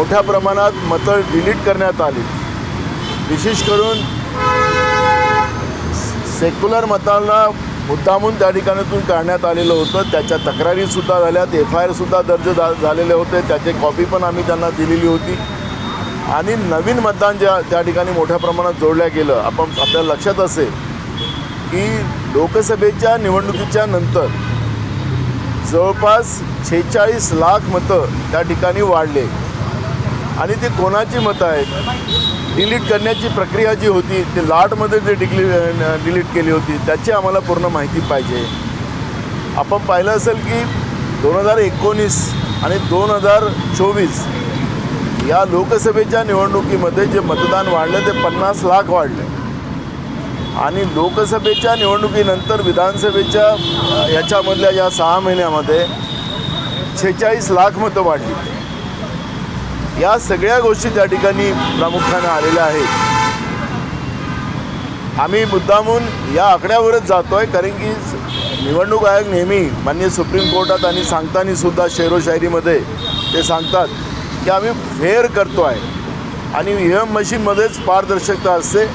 मोठ्या प्रमाणात मतं डिलीट करण्यात आली. विशेष करून सेक्युलर मतांना मुद्दामून त्या ठिकाणातून काढण्यात आलेलं होतं. त्याच्या तक्रारीसुद्धा झाल्यात एफ आय आरसुद्धा दर्ज झा झालेले होते. त्याची कॉपी पण आम्ही त्यांना दिलेली होती. आणि नवीन मतदान ज्या त्या ठिकाणी मोठ्या प्रमाणात जोडल्या गेलं. आपण आपल्याला लक्षात असेल की लोकसभेच्या निवडणुकीच्या नंतर जवळपास छेचाळीस लाख मतं त्या ठिकाणी वाढले. आणि ते कोणाची मतं आहेत डिलीट करण्याची प्रक्रिया जी होती ते लाटमध्ये जे डिग्ली डिलीट केली होती त्याची आम्हाला पूर्ण माहिती पाहिजे. आपण पाहिलं असेल की दोन हजार एकोणीस आणि दोन हजार चोवीस या लोकसभेच्या निवडणुकीमध्ये जे मतदान वाढलं ते पन्नास लाख वाढले. आणि लोकसभेच्या निवडणुकीनंतर विधानसभेच्या याच्यामधल्या या सहा महिन्यामध्ये छेचाळीस लाख मतं वाढली. या सगळ्या गोष्टी त्या ठिकाणी प्रामुख्याने आलेल्या आहेत. आम्ही मुद्दामून या आकड्यावरच जातो आहे कारण की निवडणूक आयोग नेहमी मान्य सुप्रीम कोर्टात आणि सांगताना सुद्धा शेरोशायरीमध्ये ते सांगतात की आम्ही फेअर करतो आहे आणि व्ही एम मशीनमध्येच पारदर्शकता असते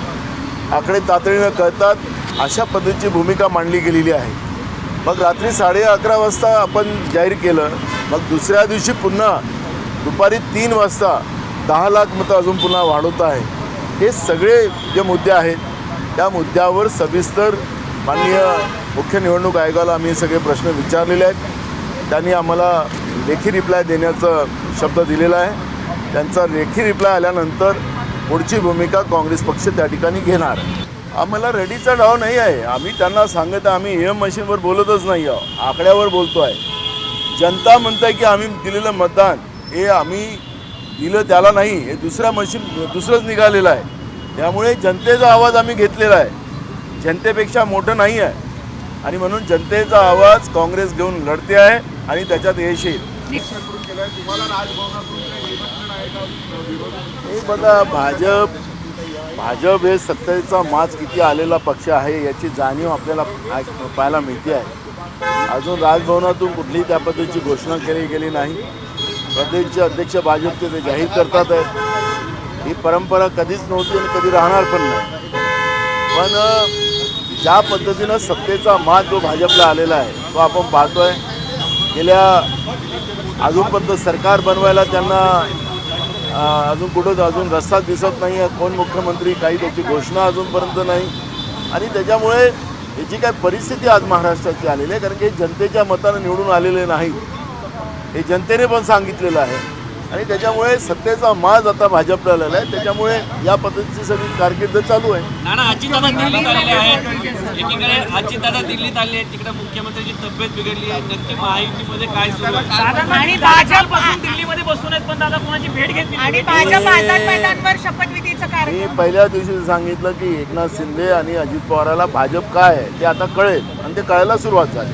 आकडे तातडीनं कळतात अशा पद्धतीची भूमिका मांडली गेलेली आहे. मग रात्री साडे अकरा वाजता आपण जाहीर केलं मग दुसऱ्या दिवशी पुन्हा दुपारी तीन वाजता दहा लाख मतं अजून पुन्हा वाढवत आहे. हे सगळे जे मुद्दे आहेत त्या मुद्द्यावर सविस्तर माननीय मुख्य निवडणूक आयोगाला आम्ही सगळे प्रश्न विचारलेले आहेत. त्यांनी आम्हाला लेखी रिप्लाय देण्याचा शब्द दिलेला आहे. त्यांचा लेखी रिप्लाय आल्यानंतर पुढची भूमिका काँग्रेस पक्ष त्या ठिकाणी घेणार. आम्हाला रेडीचा डाव नाही आहे. आम्ही त्यांना सांगत आम्ही ई एम मशीनवर बोलतच नाही आहोत. आकड्यावर बोलतो आहे जनता म्हणताय की आम्ही दिलेलं मतदान हे आम्ही दिलं त्याला नाही. हे दुसऱ्या मशीन दुसरंच निघालेलं आहे. त्यामुळे जनतेचा आवाज आम्ही घेतलेला आहे. जनतेपेक्षा मोठं नाही आहे. आणि म्हणून जनतेचा आवाज काँग्रेस घेऊन लढते आहे आणि त्याच्यात यश येईल. हे बघा भाजप भाजप हे सत्तेचा माज किती आलेला पक्ष आहे याची जाणीव आपल्याला पाहायला मिळते आहे. अजून राजभवनातून कुठलीही त्या पद्धतीची घोषणा केली गेली नाही. प्रदेशचे अध्यक्ष भाजपचे ते जाहीर करतात आहेत ही परंपरा कधीच नव्हती आणि कधी राहणार पण नाही. पण ज्या पद्धतीनं सत्तेचा मात जो भाजपला आलेला आहे तो आपण पाहतोय. गेल्या अजूनपर्यंत सरकार बनवायला त्यांना अजून कुठं अजून रस्ता दिसत नाही आहे. कोण मुख्यमंत्री काही त्याची घोषणा अजूनपर्यंत नाही. आणि त्याच्यामुळे याची काय परिस्थिती आज महाराष्ट्राची आलेली आहे. कारण की जनतेच्या मतानं निवडून आलेले नाही हे जनतेने पण सांगितलेलं आहे. आणि त्याच्यामुळे सत्तेचा माज आता भाजपला आलेला आहे. त्याच्यामुळे या पद्धतीची सगळी कारकीर्द चालू आहे. नाना अजितदादा दिल्लीत आलेले आहेत. एकीकडे अजितदादा दिल्लीत आले आहेत. तिकडे मुख्यमंत्र्यांची तब्येत बिघडली आहे. नक्की महायुतीमध्ये काय सुरू आहे? आणि भाजप दिल्लीमध्ये बसून आहेत पण दादा कोणाची भेट घेतली आणि भाजप आझाद मैदानवर शपथविधीचं मी कार्यक्रम पहिल्या दिवशी सांगितलं की एकनाथ शिंदे आणि अजित पवाराला भाजप काय आहे ते आता कळेल. आणि ते कळायला सुरुवात झाली.